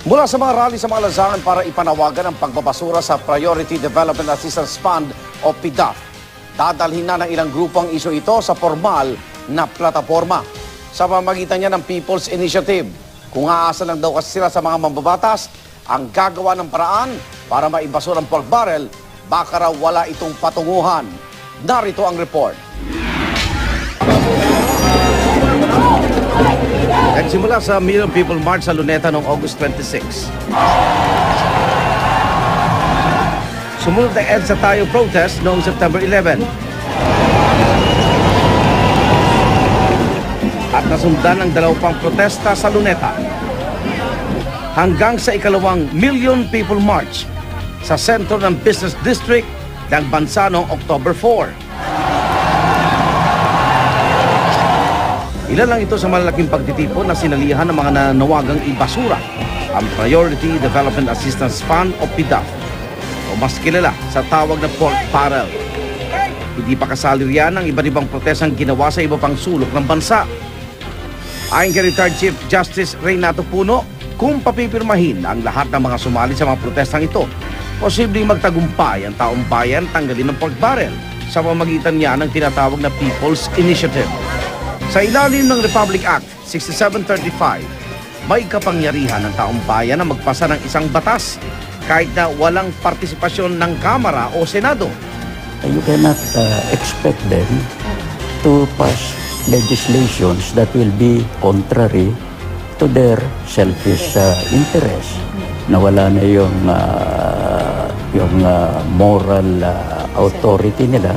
Mula sa mga rally sa mga lansangan para ipanawagan ang pagbabasura sa Priority Development Assistance Fund o PDAF. Dadalhin na ng ilang grupo ang iso ito sa formal na plataforma sa pamagitan niya ng People's Initiative. Kung aasa lang daw kasi sila sa mga mambabatas, ang gagawa ng paraan para maibasura ang pork barrel, baka raw wala itong patunguhan. Narito ang report. Nagsimula sa Million People March sa Luneta noong August 26. Sumunod na EDSA Tayo protest noong September 11. At nasundan ng dalaw protesta sa Luneta. Hanggang sa ikalawang Million People March sa sentro ng Business District ng bansa noong October 4. Ilan lang ito sa malalaking pagtitipon na sinalihan ng mga nananawagang ibasura ang Priority Development Assistance Fund o PDAF o mas kilala sa tawag na pork barrel. Hindi pa kasali riyan ang iba't ibang protestang ginawa sa iba pang sulok ng bansa. Ayon kay Retired Chief Justice Reynato Puno, kung papipirmahin ang lahat ng mga sumali sa mga protestang ito, posibleng magtagumpay ang taong bayan tanggalin ng pork barrel sa pamagitan niya ng tinatawag na People's Initiative. Sa ilalim ng Republic Act 6735, may kapangyarihan ng taong bayan na magpasa ng isang batas kahit na walang partisipasyon ng Kamara o Senado. You cannot uh, expect them to pass legislations that will be contrary to their selfish uh, interest. Nawala na yung, uh, yung uh, moral uh, authority nila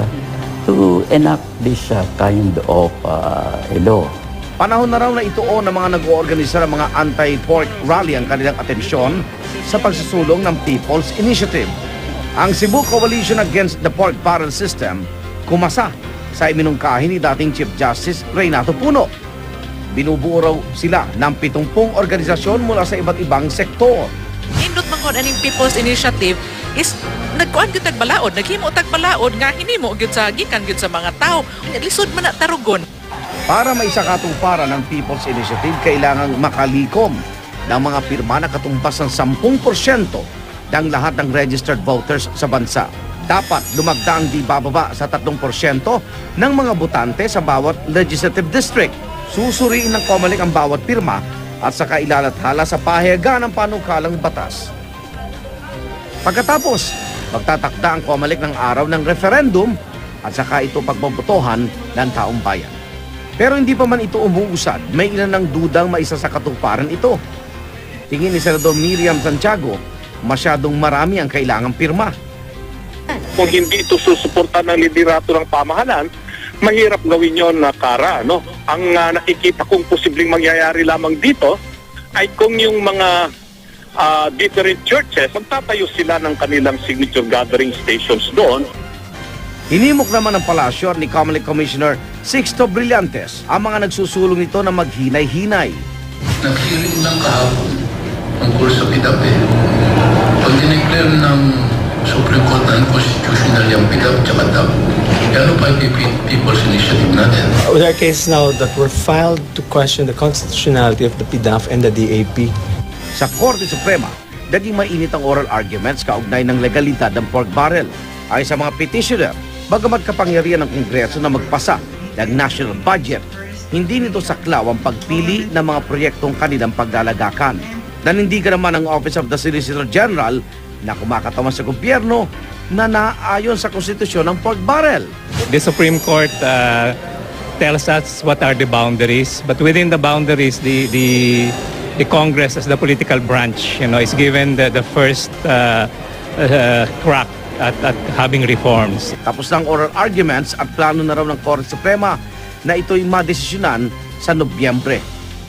to enact this uh, kind of uh, a law. Panahon na raw na ituon ng mga nag-oorganisa ng mga anti-pork rally ang kanilang atensyon sa pagsusulong ng People's Initiative. Ang Cebu Coalition Against the Pork Barrel System kumasa sa iminungkahi ni dating Chief Justice Reynato Puno. Binubuo raw sila ng 70 organisasyon mula sa iba't ibang sektor. Indot man aning People's Initiative is nagkuan gyud tag balaod, naghimo tag balaod nga hinimo gyud sa gikan gyud sa mga tao. Lisod man tarugon. Para may katuparan ng People's Initiative, kailangang makalikom ng mga pirma na katumbas ng 10% ng lahat ng registered voters sa bansa. Dapat lumagda ang di bababa sa 3% ng mga botante sa bawat legislative district. Susuriin ng COMELEC ang bawat pirma at saka ilalathala sa pahayagan ng panukalang batas. Pagkatapos, magtatakda ang COMELEC ng araw ng referendum at saka ito pagbobotohan ng taong bayan. Pero hindi pa man ito umuusad, may ilan ng dudang maisa sa katuparan ito. Tingin ni Senador Miriam Santiago, masyadong marami ang kailangang pirma. kung hindi ito susuportahan ng liderato ng pamahalaan, mahirap gawin yon na kara. No? Ang ah, nakikita kong posibleng mangyayari lamang dito ay kung yung mga ah, different churches, magtatayo sila ng kanilang signature gathering stations doon Hinimok naman ng palasyo ni Comelec Commissioner Sixto Brillantes ang mga nagsusulong nito na maghinay-hinay. Nag-hearing lang kahapon tungkol sa PIDAP eh. Pag dineclare ng Supreme Court na unconstitutional yung PIDAP tsaka DAP, ano pa yung People's Initiative natin? There are cases now that were filed to question the constitutionality of the PDAF and the DAP. Sa Korte Suprema, naging mainit ang oral arguments kaugnay ng legalidad ng pork barrel. Ay sa mga petitioner, bagamat kapangyarihan ng Kongreso na magpasa ng national budget, hindi nito saklaw ang pagpili ng mga proyektong kanilang paglalagakan. Nanindigan naman ang Office of the Solicitor General na kumakatawa sa gobyerno na naayon sa konstitusyon ng pork barrel. The Supreme Court uh, tells us what are the boundaries, but within the boundaries, the the the Congress as the political branch, you know, is given the the first uh, uh, crack at, at having reforms. Tapos ng oral arguments at plano na raw ng Korte Suprema na ito'y madesisyonan sa Nobyembre.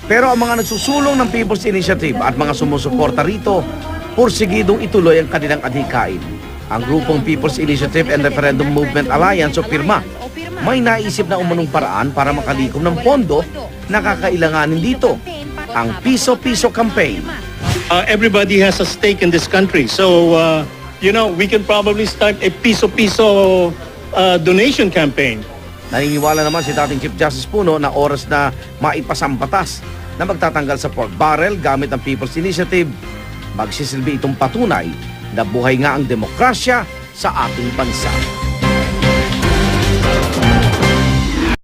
Pero ang mga nagsusulong ng People's Initiative at mga sumusuporta rito, pursigidong ituloy ang kanilang adhikain. Ang grupong People's Initiative and Referendum Movement Alliance o PIRMA may naisip na umunong paraan para makalikom ng pondo na kakailanganin dito. Ang Piso-Piso Campaign. uh, everybody has a stake in this country. So, uh, you know, we can probably start a piso-piso uh, donation campaign. Naniniwala naman si dating Chief Justice Puno na oras na maipasang batas na magtatanggal sa pork barrel gamit ang People's Initiative magsisilbi itong patunay na buhay nga ang demokrasya sa ating bansa.